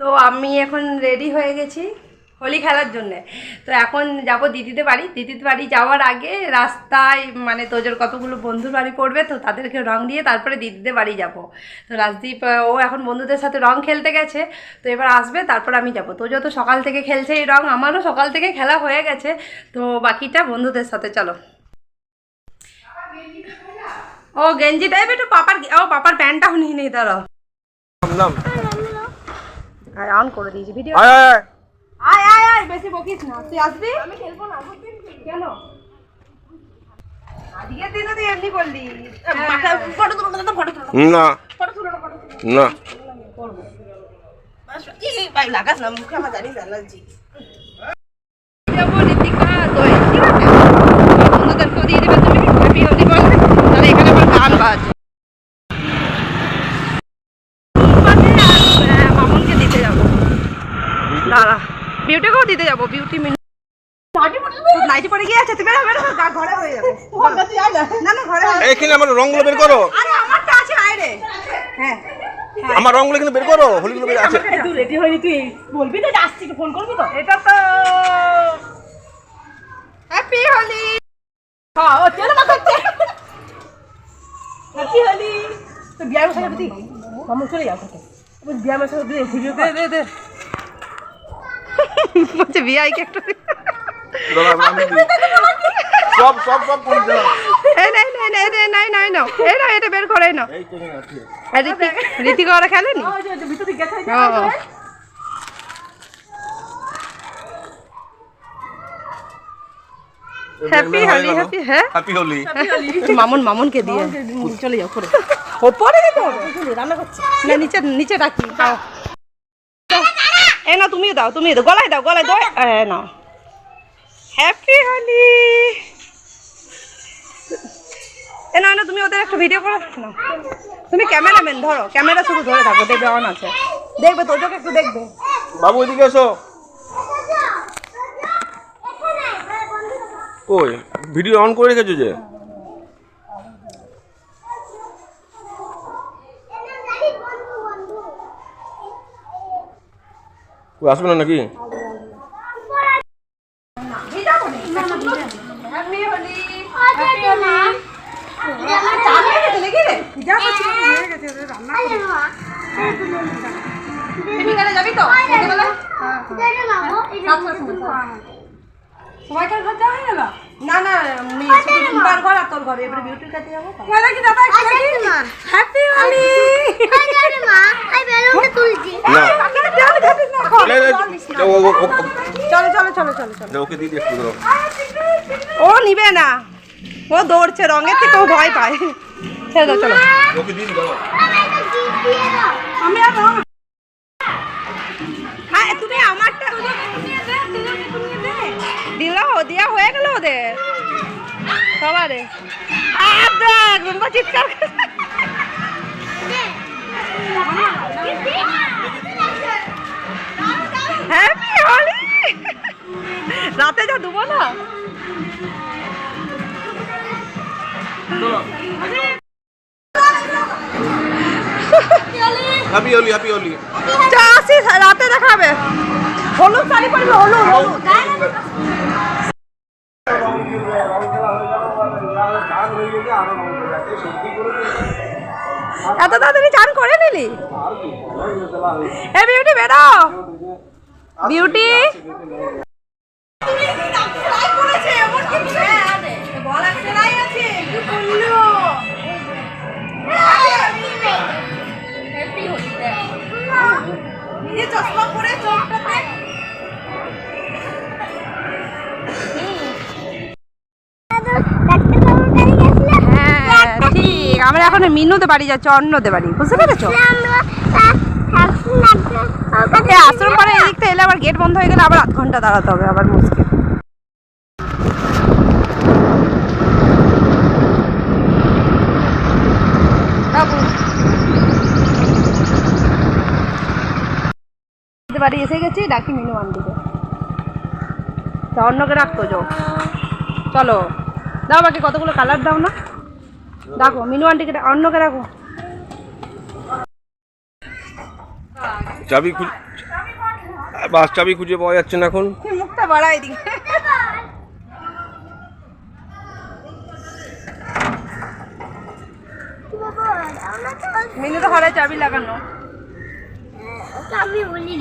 তো আমি এখন রেডি হয়ে গেছি হোলি খেলার জন্যে। তো এখন যাব দিদিদের বাড়ি। দিদিদের বাড়ি যাওয়ার আগে রাস্তায় মানে তোজোর কতগুলো বন্ধুর বাড়ি পড়বে, তো তাদেরকে রং দিয়ে তারপরে দিদিদের বাড়ি যাব। তো রাজদীপ ও এখন বন্ধুদের সাথে রং খেলতে গেছে, তো এবার আসবে, তারপর আমি যাব। তো সকাল থেকে খেলছে এই রং, আমারও সকাল থেকে খেলা হয়ে গেছে, তো বাকিটা বন্ধুদের সাথে, চলো। ও গেঞ্জি দেবে একটু পাপার, ও পাপার প্যান্টটাও নিয়ে নিই দাঁড়াও। নাম অন করে দিয়েছি ভিডিও আয় আয় আয়। আয় আয় আয় বেশি বকিস না। তুই আসবি? আমি খেলব না কেন? আজকের দিনে তুই এমনি বললি। ফটো তুলো না ফটো তুলো না। ফটো তুলো না ফটো না। লাগাস না মুখে আমার জানি অ্যালার্জি যাব ঋতিকা তো ঠিক আছে বন্ধুদেরকেও দিয়ে দেবে তুমি হ্যাপি হোলি বলবে তাহলে এখানে আবার গান বাজে আর, আহ, মামুনকে দিতে যাব দাঁড়া বিউটিকেও দিতে যাব বিউটি মিন নাইটি পরে গিয়ে আছে তুমি বেরো বেরো ঘরে হয়ে যাবে। না। না ঘরে এখানে আমার রংগুলো বের করো। আরে আমারটা আছে আয় হ্যাঁ আমার রংগুলো কিন্তু বের করো হোলিগুলো বের আছে। তুই রেডি হয়নি তুই বলবি তো আসছি ফোন করবি তো? এটা তো হ্যাপি হোলি হ্যাঁ ও চলো না হ্যাপি হলি তো বিয়ার মশাই বুঝি মামু চলে যাও কোথায় বিয়ার মশাই ভিডিও দে দে দে। বলছে ভিআই কে একটু? দাঁড়া, আমি দিই। সব সব সব করে এই নাই নাই নাই নাই নাই নাই নাও। এই নাও এটা বের করে নাও। এই তো এখানে আছে আর ঋতিক ঋতিকা ওরা খেলেনি? ওই যে ভিতরে গেছে হ্যাপি হোলি হ্যাপি হ্যাঁ? হ্যাপি হোলি মামুন মামুনকে দিয়ে। চলে যাও করে ওপরে রান্না করছি। না নিচে নিচে রাখি তুমি দাও তুমি দাও গলায় দাও গলায় দাও। এ নাও হ্যাপি হোলি এ না না তুমি ওদের একটা ভিডিও করে। নাও তুমি ক্যামেরাম্যান ধরো। ক্যামেরা শুধু ধরে থাকো দেখবে অন আছে। দেখবে তোজোকে একটু দেখবে। বাবু এদিকে এসো। কই? ভিডিও অন করে রেখেছো যে কই আসবে না নাকি হ্যাপি হোলি হ্যাপি হোলি চা হয়ে গেছে নাকি রে যা করছি হয়ে গেছে রান্না তো বিকেলবেলা সবাইকার ঘর যাওয়া না না তার ঘর এবারে দাদা না এই, এই, ও, ও, ও, ও, চলো চলো চলো চলো চলো। ওকে দিয়ে দিয়ে একটু ধরো ও নিবে না। ও দৌড়ছে রঙের থেকে ও ভয় পায়। ছেড়ে দাও চলো। ওকে দিয়ে দাও। আমি আর হ্যাঁ তুমি আমারটা দিল দিয়া হয়ে গেল ওদের। সবারে। আর দেখ চিৎকার রাতে যা দেবো না। হ্যাপি হোলি হ্যাপি হোলি যা আসিস রাতে দেখাবে। হলুদ শাড়ি পরবে হলুদ হলুদ। এত তাড়াতাড়ি চান করে নিলি? এ বিউটি বেরো। বিউটি। আমরা এখন মিনুতে বাড়ি যাচ্ছি অন্যতে বাড়ি। বুঝতে পেরেছ? আশ্রম পরে এদিক থেকে এলে আবার গেট বন্ধ হয়ে গেলে আবার আধ ঘণ্টা দাঁড়াতে হবে আবার মুশকিল। বাড়ি এসে গেছি ডাকি মিনু আন্টিকে। তা অন্যকে রাখতো চলো। দাও বাকি কতগুলো কালার দাও না। রাখো মিনু আন্টিকে অন্যকে রাখো। চাবি খুল বাস চাবি খুঁজে পাওয়া যাচ্ছে না এখন। মুখটা বাড়াই দিকে মিনু তো ঘরে চাবি লাগানো। আমি বলি